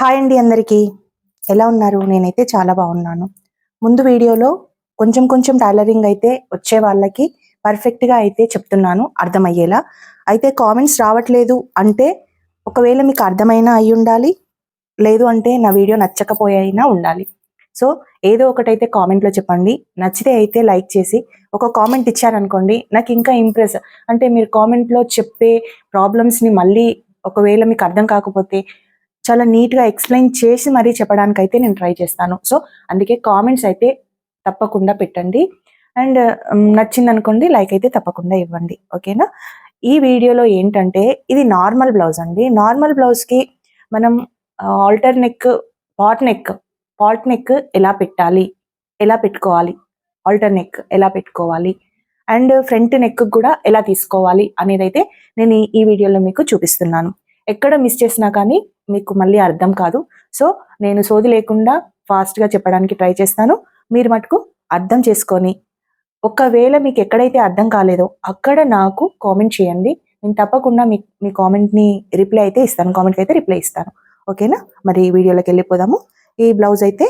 Hi అండి అందరికీ. ఎలా ఉన్నారు? నేనైతే చాలా బాగున్నాను. ముందు వీడియోలో కొంచెం కొంచెం టైలరింగ్ అయితే వచ్చే వాళ్ళకి పర్ఫెక్ట్గా అయితే చెప్తున్నాను అర్థమయ్యేలా. అయితే కామెంట్స్ రావట్లేదు అంటే ఒకవేళ మీకు అర్థమైనా అయి ఉండాలి లేదు అంటే నా వీడియో నచ్చకపోయినా ఉండాలి. సో ఏదో ఒకటైతే కామెంట్లో చెప్పండి. నచ్చితే అయితే లైక్ చేసి ఒక కామెంట్ ఇచ్చారనుకోండి నాకు ఇంకా ఇంప్రెస్ అంటే మీరు కామెంట్లో చెప్పే ప్రాబ్లమ్స్ని మళ్ళీ ఒకవేళ మీకు అర్థం కాకపోతే చాలా నీట్గా ఎక్స్ప్లెయిన్ చేసి మరీ చెప్పడానికి అయితే నేను ట్రై చేస్తాను. సో అందుకే కామెంట్స్ అయితే తప్పకుండా పెట్టండి. అండ్ um, నచ్చింది అనుకోండి లైక్ అయితే తప్పకుండా ఇవ్వండి. ఓకేనా ఈ వీడియోలో ఏంటంటే ఇది నార్మల్ బ్లౌజ్ అండి. నార్మల్ బ్లౌజ్కి మనం halter neck pot neck pot neck ఎలా పెట్టాలి? ఎలా పెట్టుకోవాలి? ఆల్టర్ నెక్ ఎలా పెట్టుకోవాలి? అండ్ ఫ్రంట్ నెక్ కూడా ఎలా తీసుకోవాలి? అనేది అయితే నేను ఈ- ఈ వీడియోలో మీకు చూపిస్తున్నాను. ఎక్కడ మిస్ చేసినా కానీ మీకు మళ్ళీ అర్థం కాదు. సో నేను సోది లేకుండా ఫాస్ట్గా చెప్పడానికి ట్రై చేస్తాను. మీరు మటుకు అర్థం చేసుకొని ఒకవేళ మీకు ఎక్కడైతే అర్థం కాలేదో అక్కడ నాకు కామెంట్ చేయండి. నేను తప్పకుండా మీ మీ కామెంట్ని రిప్లై అయితే ఇస్తాను. కామెంట్కి అయితే రిప్లై ఇస్తాను. ఓకేనా? మరి ఈ వీడియోలోకి వెళ్ళిపోదాము. ఈ బ్లౌజ్ అయితే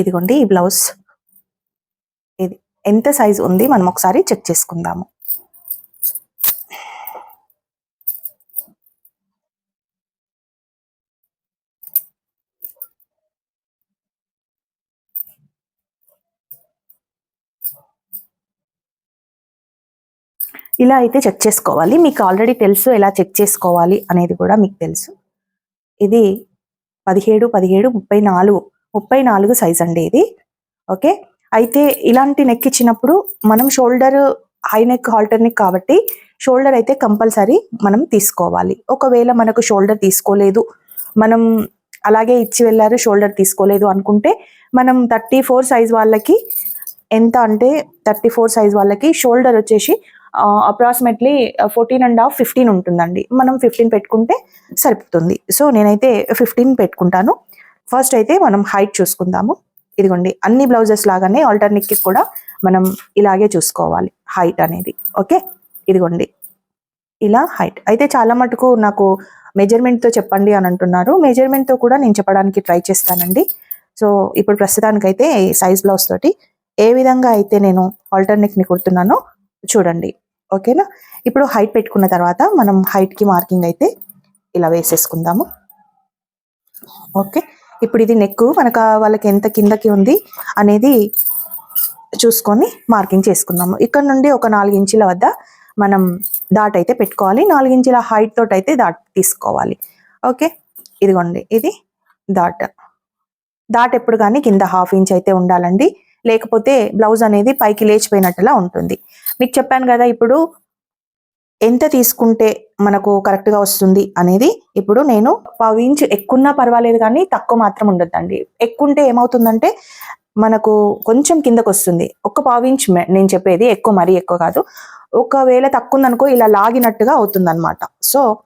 ఇదిగోండి ఈ బ్లౌజ్. ఇది ఎంత సైజ్ ఉంది? మనం ఒకసారి చెక్ చేసుకుందాము. ఇలా అయితే చెక్ చేసుకోవాలి. మీకు ఆల్రెడీ తెలుసు ఎలా చెక్ చేసుకోవాలి అనేది కూడా మీకు తెలుసు. ఇది పదిహేడు పదిహేడు ముప్పై నాలుగు ముప్పై నాలుగు సైజ్ అండి ఇది. ఓకే అయితే ఇలాంటి నెక్ ఇచ్చినప్పుడు మనం shoulder high neck halter neck కాబట్టి షోల్డర్ అయితే కంపల్సరీ మనం తీసుకోవాలి. ఒకవేళ మనకు షోల్డర్ తీసుకోలేదు మనం అలాగే ఇచ్చి వెళ్ళారు షోల్డర్ తీసుకోలేదు అనుకుంటే మనం థర్టీ ఫోర్ సైజ్ వాళ్ళకి ఎంత అంటే థర్టీ ఫోర్ సైజ్ వాళ్ళకి షోల్డర్ వచ్చేసి approximately fourteen and half fifteen ఉంటుందండి. మనం ఫిఫ్టీన్ పెట్టుకుంటే సరిపోతుంది. సో నేనైతే ఫిఫ్టీన్ పెట్టుకుంటాను. ఫస్ట్ అయితే మనం హైట్ చూసుకుందాము. ఇదిగోండి అన్ని బ్లౌజెస్ లాగానే ఆల్టర్నేట్కి కూడా మనం ఇలాగే చూసుకోవాలి హైట్ అనేది. ఓకే? ఇదిగోండి ఇలా హైట్ అయితే చాలా మటుకు నాకు మెజర్మెంట్తో చెప్పండి అని అంటున్నారు. మెజర్మెంట్తో కూడా నేను చెప్పడానికి ట్రై చేస్తానండి. సో ఇప్పుడు ప్రస్తుతానికైతే సైజ్ బ్లౌజ్ తోటి ఏ విధంగా అయితే నేను ఆల్టర్నేట్ని కుడుతున్నానో చూడండి. ఓకేనా? ఇప్పుడు హైట్ పెట్టుకున్న తర్వాత మనం హైట్కి మార్కింగ్ అయితే ఇలా వేసేసుకుందాము. ఓకే? ఇప్పుడు ఇది నెక్ మనకు వాళ్ళకి ఎంత కిందకి ఉంది అనేది చూసుకొని మార్కింగ్ చేసుకుందాము. ఇక్కడ నుండి ఒక నాలుగు ఇంచుల వద్ద మనం దాట్ అయితే పెట్టుకోవాలి. నాలుగు ఇంచుల హైట్ తోటి అయితే దాట్ తీసుకోవాలి. ఓకే? ఇదిగోండి. ఇది దాట్ దాట్ ఎప్పుడు కానీ కింద హాఫ్ ఇంచ్ అయితే ఉండాలండి. లేకపోతే బ్లౌజ్ అనేది పైకి లేచిపోయినట్టులా ఉంటుంది. మీకు చెప్పాను కదా ఇప్పుడు ఎంత తీసుకుంటే మనకు కరెక్ట్గా వస్తుంది అనేది ఇప్పుడు నేను పావు ఇంచ్ ఎక్కున్నా పర్వాలేదు కానీ తక్కువ మాత్రం ఉండొద్దండి. ఎక్కుంటే ఏమవుతుందంటే మనకు కొంచెం కిందకు వస్తుంది. ఒక పావు ఇంచ్ మే- నేను చెప్పేది ఎక్కువ మరీ ఎక్కువ కాదు. ఒకవేళ తక్కువ ఉందనుకో ఇలా లాగినట్టుగా అవుతుంది అనమాట సో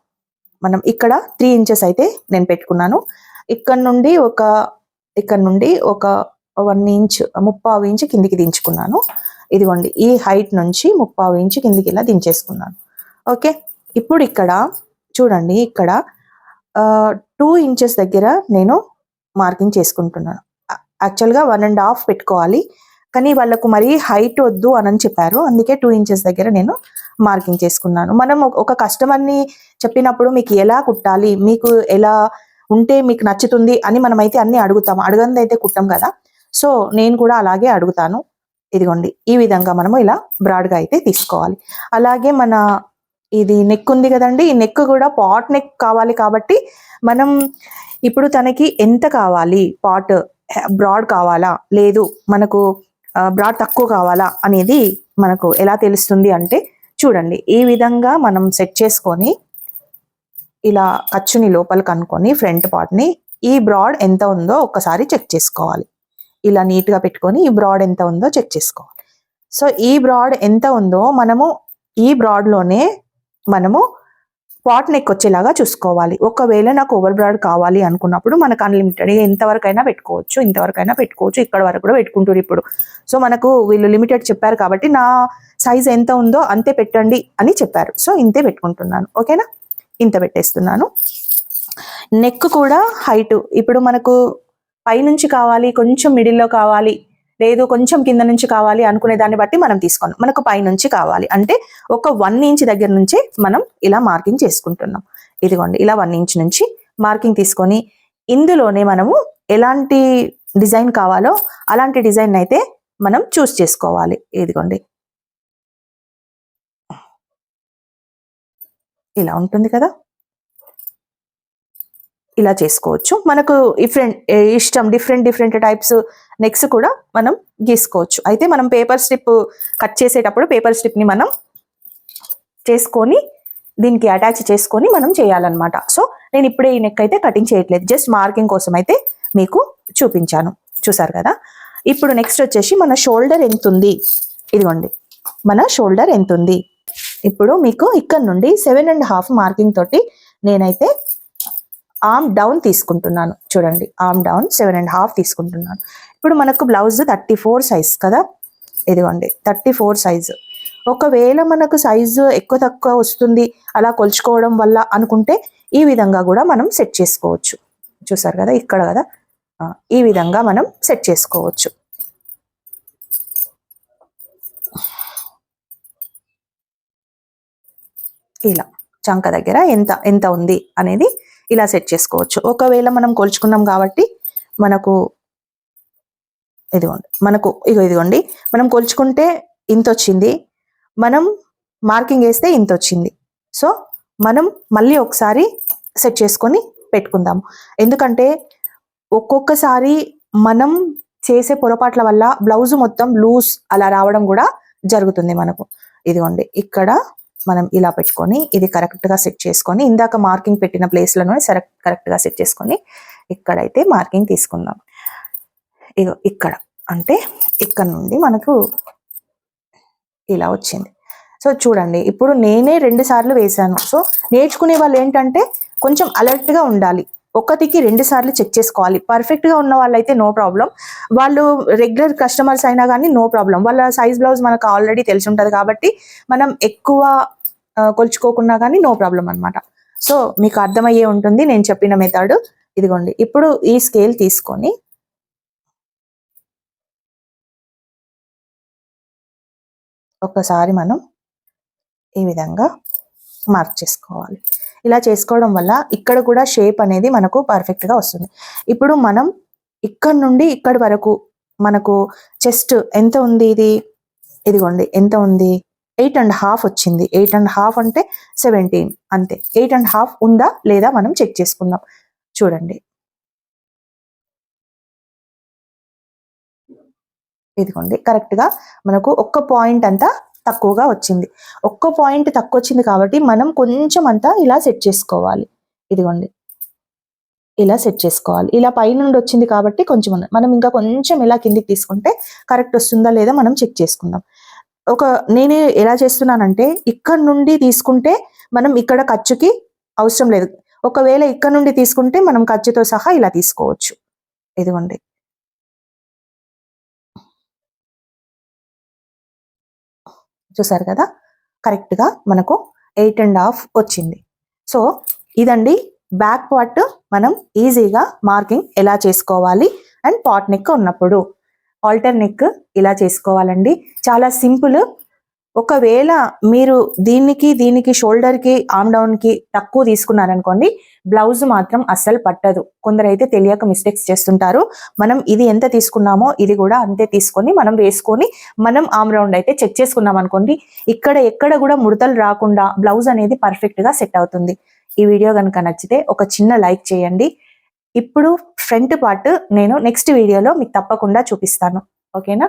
మనం ఇక్కడ త్రీ ఇంచెస్ అయితే నేను పెట్టుకున్నాను. ఇక్కడ నుండి ఒక ఇక్కడ నుండి ఒక వన్ ఇంచ్ ముప్పావు ఇంచ్ కిందికి దించుకున్నాను. ఇదిగోండి ఈ హైట్ నుంచి ముప్పావు ఇంచు కిందికి ఇలా దించేసుకున్నాను. ఓకే? ఇప్పుడు ఇక్కడ చూడండి ఇక్కడ టూ ఇంచెస్ దగ్గర నేను మార్కింగ్ చేసుకుంటున్నాను. యాక్చువల్గా వన్ అండ్ హాఫ్ పెట్టుకోవాలి. కానీ వాళ్ళకు మరీ హైట్ వద్దు అని చెప్పారు. అందుకే టూ ఇంచెస్ దగ్గర నేను మార్కింగ్ చేసుకున్నాను. మనం ఒక- కస్టమర్ని చెప్పినప్పుడు మీకు ఎలా కుట్టాలి మీకు ఎలా ఉంటే మీకు నచ్చుతుంది అని మనం అయితే అన్ని అడుగుతాం అడగంది అయితే కుట్టాం కదా. సో నేను కూడా అలాగే అడుగుతాను. ఇదిగోండి ఈ విధంగా మనము ఇలా బ్రాడ్గా అయితే తీసుకోవాలి. అలాగే మన ఇది నెక్ ఉంది కదండి ఈ నెక్ కూడా పాట్ నెక్ కావాలి కాబట్టి మనం ఇప్పుడు తనకి ఎంత కావాలి? పాట్ బ్రాడ్ కావాలా? లేదు మనకు బ్రాడ్ తక్కువ కావాలా అనేది మనకు ఎలా తెలుస్తుంది అంటే చూడండి ఈ విధంగా మనం సెట్ చేసుకొని ఇలా ఖర్చుని లోపలికి అనుకొని ఫ్రంట్ పార్ట్ని ఈ బ్రాడ్ ఎంత ఉందో ఒక్కసారి చెక్ చేసుకోవాలి. ఇలా నీట్గా పెట్టుకొని ఈ బ్రాడ్ ఎంత ఉందో చెక్ చేసుకోవాలి. సో ఈ బ్రాడ్ ఎంత ఉందో మనము ఈ బ్రాడ్లోనే మనము పాట్ నెక్ వచ్చేలాగా చూసుకోవాలి. ఒకవేళ నాకు ఓవర్ బ్రాడ్ కావాలి అనుకున్నప్పుడు మనకు అన్లిమిటెడ్ ఎంతవరకైనా పెట్టుకోవచ్చు ఇంతవరకైనా పెట్టుకోవచ్చు ఇక్కడ వరకు కూడా పెట్టుకుంటారు ఇప్పుడు. సో మనకు వీళ్ళు లిమిటెడ్ చెప్పారు కాబట్టి నా సైజ్ ఎంత ఉందో అంతే పెట్టండి అని చెప్పారు. సో ఇంతే పెట్టుకుంటున్నాను. ఓకేనా? ఇంత పెట్టేస్తున్నాను. నెక్ కూడా హైట్. ఇప్పుడు మనకు పైనుంచి కావాలి కొంచెం మిడిల్లో కావాలి లేదు కొంచెం కింద నుంచి కావాలి అనుకునే దాన్ని బట్టి మనం తీసుకున్నాం మనకు పైనుంచి కావాలి. అంటే ఒక వన్ ఇంచ్ దగ్గర నుంచి మనం ఇలా మార్కింగ్ చేసుకుంటున్నాం. ఇదిగోండి ఇలా వన్ ఇంచ్ నుంచి మార్కింగ్ తీసుకొని ఇందులోనే మనము ఎలాంటి డిజైన్ కావాలో అలాంటి డిజైన్ అయితే మనం చూస్ చేసుకోవాలి. ఇదిగోండి. ఇలా ఉంటుంది కదా? ఇలా చేసుకోవచ్చు. మనకు డిఫరెంట్ ఇష్టం డిఫరెంట్ డిఫరెంట్ టైప్స్ నెక్స్ట్ కూడా మనం గీసుకోవచ్చు. అయితే మనం పేపర్ స్ట్రిప్ కట్ చేసేటప్పుడు పేపర్ స్ట్రిప్ని మనం చేసుకొని దీనికి అటాచ్ చేసుకొని మనం చేయాలన్నమాట. సో నేను ఇప్పుడే ఈ నెక్ అయితే కటింగ్ చేయట్లేదు. జస్ట్ మార్కింగ్ కోసం అయితే మీకు చూపించాను. చూసారు కదా? ఇప్పుడు నెక్స్ట్ వచ్చేసి మన షోల్డర్ ఎంత ఉంది? ఇదిగోండి. మన షోల్డర్ ఎంత ఉంది? ఇప్పుడు మీకు ఇక్కడ నుండి సెవెన్ అండ్ హాఫ్ మార్కింగ్ తోటి నేనైతే ఆమ్ డౌన్ తీసుకుంటున్నాను. చూడండి arm down seven and half తీసుకుంటున్నాను. ఇప్పుడు మనకు బ్లౌజ్ థర్టీ ఫోర్ సైజ్ కదా? ఇదిగోండి థర్టీ ఫోర్ సైజు. ఒకవేళ మనకు సైజు ఎక్కువ తక్కువ వస్తుంది అలా కొలుచుకోవడం వల్ల అనుకుంటే ఈ విధంగా కూడా మనం సెట్ చేసుకోవచ్చు. చూసారు కదా ఇక్కడ కదా? ఈ విధంగా మనం సెట్ చేసుకోవచ్చు. ఇలా చంక దగ్గర ఎంత ఎంత ఉంది అనేది ఇలా సెట్ చేసుకోవచ్చు. ఒకవేళ మనం కొలుచుకున్నాం కాబట్టి మనకు ఇదిగోండి మనకు ఇగో ఇదిగోండి మనం కొలుచుకుంటే ఇంత వచ్చింది మనం మార్కింగ్ వేస్తే ఇంత వచ్చింది. సో మనం మళ్ళీ ఒకసారి సెట్ చేసుకొని పెట్టుకుందాం. ఎందుకంటే ఒక్కొక్కసారి మనం చేసే పొరపాట్ల వల్ల బ్లౌజ్ మొత్తం లూజ్ అలా రావడం కూడా జరుగుతుంది మనకు. ఇదిగోండి ఇక్కడ మనం ఇలా పెట్టుకొని ఇది కరెక్ట్గా గా సెట్ చేసుకొని ఇందాక మార్కింగ్ పెట్టిన ప్లేస్లను కరెక్ట్గా సెట్ చేసుకొని ఇక్కడైతే మార్కింగ్ తీసుకుందాం. ఇగో ఇక్కడ అంటే ఇక్కడ నుండి మనకు ఇలా వచ్చింది. సో చూడండి ఇప్పుడు నేనే రెండు సార్లు వేశాను సో నేర్చుకునే వాళ్ళు ఏంటంటే కొంచెం అలర్ట్గా గా ఉండాలి. ఒకటికి రెండు సార్లు చెక్ చేసుకోవాలి. పర్ఫెక్ట్గా ఉన్న వాళ్ళైతే నో ప్రాబ్లం వాళ్ళు రెగ్యులర్ కస్టమర్స్ అయినా కానీ నో ప్రాబ్లం వాళ్ళ సైజ్ బ్లౌజ్ మనకు ఆల్రెడీ తెలిసి ఉంటుంది కాబట్టి మనం ఎక్కువ కొలుచుకోకున్నా కానీ నో ప్రాబ్లం అనమాట సో మీకు అర్థమయ్యే ఉంటుంది. నేను చెప్పిన మెథడ్ ఇదిగోండి. ఇప్పుడు ఈ స్కేల్ తీసుకొని ఒకసారి మనం ఈ విధంగా మార్క్ చేసుకోవాలి. ఇలా చేసుకోవడం వల్ల ఇక్కడ కూడా షేప్ అనేది మనకు పర్ఫెక్ట్గా వస్తుంది. ఇప్పుడు మనం ఇక్కడ నుండి ఇక్కడ వరకు మనకు చెస్ట్ ఎంత ఉంది ఇది? ఇదిగోండి ఎంత ఉంది? ఎయిట్ అండ్ హాఫ్ వచ్చింది. ఎయిట్ అండ్ హాఫ్ అంటే సెవెంటీన్ అంతే. ఎయిట్ అండ్ హాఫ్ ఉందా లేదా మనం చెక్ చేసుకుందాం. చూడండి. ఇదిగోండి కరెక్ట్గా మనకు ఒక్క పాయింట్ అంతా తక్కువగా వచ్చింది. ఒక్క పాయింట్ తక్కువ వచ్చింది కాబట్టి మనం కొంచెం అంతా ఇలా సెట్ చేసుకోవాలి. ఇదిగోండి. ఇలా సెట్ చేసుకోవాలి. ఇలా పైనుండి వచ్చింది కాబట్టి కొంచెం మనం ఇంకా కొంచెం ఇలా కిందికి తీసుకుంటే కరెక్ట్ వస్తుందా లేదా మనం చెక్ చేసుకుందాం. ఒక నేను ఎలా చేస్తున్నానంటే ఇక్కడ నుండి తీసుకుంటే మనం ఇక్కడ ఖర్చుకి అవసరం లేదు. ఒకవేళ ఇక్కడ నుండి తీసుకుంటే మనం ఖర్చుతో సహా ఇలా తీసుకోవచ్చు. ఇదిగోండి. చూసారు కదా? కరెక్ట్గా మనకు ఎయిట్ అండ్ హాఫ్ వచ్చింది. సో ఇదండి బ్యాక్ పార్ట్ మనం ఈజీగా మార్కింగ్ ఎలా చేసుకోవాలి అండ్ పాట్ నెక్ ఉన్నప్పుడు. ఆల్టర్ నెక్ ఇలా చేసుకోవాలండి. చాలా సింపుల్ ఒకవేళ మీరు దీనికి దీనికి షోల్డర్కి డౌన్కి తక్కువ తీసుకున్నారనుకోండి బ్లౌజ్ మాత్రం అస్సలు పట్టదు. కొందరైతే తెలియక మిస్టేక్స్ చేస్తుంటారు. మనం ఇది ఎంత తీసుకున్నామో ఇది కూడా అంతే తీసుకొని మనం వేసుకొని మనం ఆమ్ రౌండ్ అయితే చెక్ చేసుకున్నాం అనుకోండి ఇక్కడ ఎక్కడ కూడా ముడతలు రాకుండా బ్లౌజ్ అనేది పర్ఫెక్ట్గా సెట్ అవుతుంది. ఈ వీడియో కనుక నచ్చితే ఒక చిన్న లైక్ చేయండి. ఇప్పుడు ఫ్రంట్ పార్ట్ నేను నెక్స్ట్ వీడియోలో మీకు తప్పకుండా చూపిస్తాను. ఓకేనా?